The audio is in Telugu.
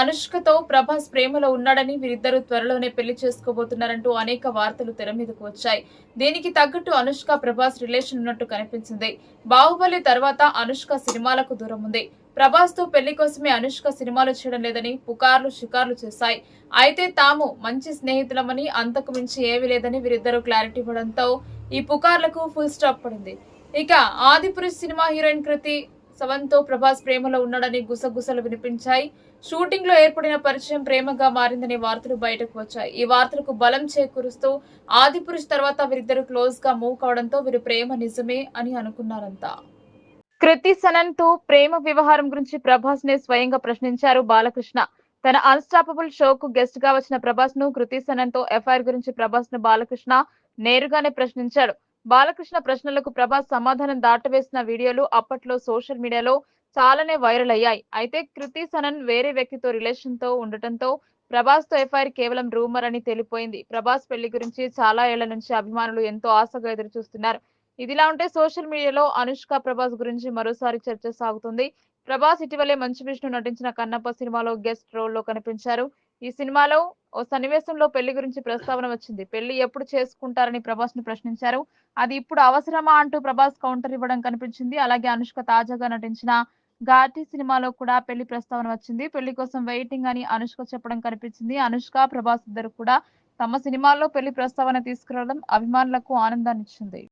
అనుష్కతో ప్రభాస్ ప్రేమలో ఉన్నాడని వీరిద్దరూ త్వరలోనే పెళ్ళి చేసుకోబోతున్నారంటూ అనేక వార్తలు తెర మీదకు వచ్చాయి. దీనికి తగ్గట్టు అనుష్క ప్రభాస్ రిలేషన్ ఉన్నట్టు కనిపించింది. బాహుబలి తర్వాత అనుష్క సినిమాలకు దూరం ఉంది. ప్రభాస్తో పెళ్ళి కోసమే అనుష్క సినిమాలు చేయడం లేదని పుకార్లు షికార్లు చేశాయి. అయితే తాము మంచి స్నేహితులమని అంతకు మించి ఏమీ లేదని వీరిద్దరూ క్లారిటీ ఇవ్వడంతో ఈ పుకార్లకు ఫుల్ స్టాప్ పడింది. ఇక ఆదిపురుష్ సినిమా హీరోయిన్ కృతి సవంతో ప్రభాస్ ప్రేమలో ఉన్నాడని గుసగుసలు వినిపించాయి. షూటింగ్లో ఏర్పడిన పరిచయం ప్రేమగా మారిందనే వార్తలు బయటకు వచ్చాయి. ఈ వార్తలకు బలం చేకూరుస్తూ ఆదిపురుష్ తర్వాత వీరిద్దరు క్లోజ్గా మూవ్ కావడంతో వీరి ప్రేమ నిజమే అని అనుకున్నారంతా. కృతి సనన్తో ప్రేమ వ్యవహారం గురించి ప్రభాస్ నే స్వయంగా ప్రశ్నించారు బాలకృష్ణ. తన అన్స్టాపబుల్ షోకు గెస్ట్గా వచ్చిన ప్రభాస్ను కృతి సనన్తో ఎఫ్ఐఆర్ గురించి ప్రభాస్ను బాలకృష్ణ నేరుగానే ప్రశ్నించాడు. బాలకృష్ణ ప్రశ్నలకు ప్రభాస్ సమాధానం దాటవేసిన వీడియోలు అప్పట్లో సోషల్ మీడియాలో చాలానే వైరల్ అయ్యాయి. అయితే కృతి సనన్ వేరే వ్యక్తితో రిలేషన్తో ఉండటంతో ప్రభాస్తో ఎఫ్ఐఆర్ కేవలం రూమర్ అని తెలిపోయింది. ప్రభాస్ పెళ్ళి గురించి చాలా ఏళ్ళ నుంచి అభిమానులు ఎంతో ఆశగా ఎదురు చూస్తున్నారు ఇదిలా ఉంటే సోషల్ మీడియాలో అనుష్క ప్రభాస్ గురించి మరోసారి చర్చ సాగుతుంది. ప్రభాస్ ఇటీవలే మంచు విష్ణు నటించిన కన్నప్ప సినిమాలో గెస్ట్ రోల్లో కనిపించారు. ఈ సినిమాలో ఓ సన్నివేశంలో పెళ్ళి గురించి ప్రస్తావన వచ్చింది. పెళ్ళి ఎప్పుడు చేసుకుంటారని ప్రభాస్ను ప్రశ్నించారు. అది ఇప్పుడు అవసరమా అంటూ ప్రభాస్ కౌంటర్ ఇవ్వడం కనిపించింది. అలాగే అనుష్క తాజాగా నటించిన ఘాటి సినిమాలో కూడా పెళ్ళి ప్రస్తావన వచ్చింది. పెళ్ళి కోసం వెయిటింగ్ అని అనుష్క చెప్పడం కనిపించింది. అనుష్క ప్రభాస్ ఇద్దరు కూడా తమ సినిమాల్లో పెళ్ళి ప్రస్తావన తీసుకురావడం అభిమానులకు ఆనందాన్నిచ్చింది.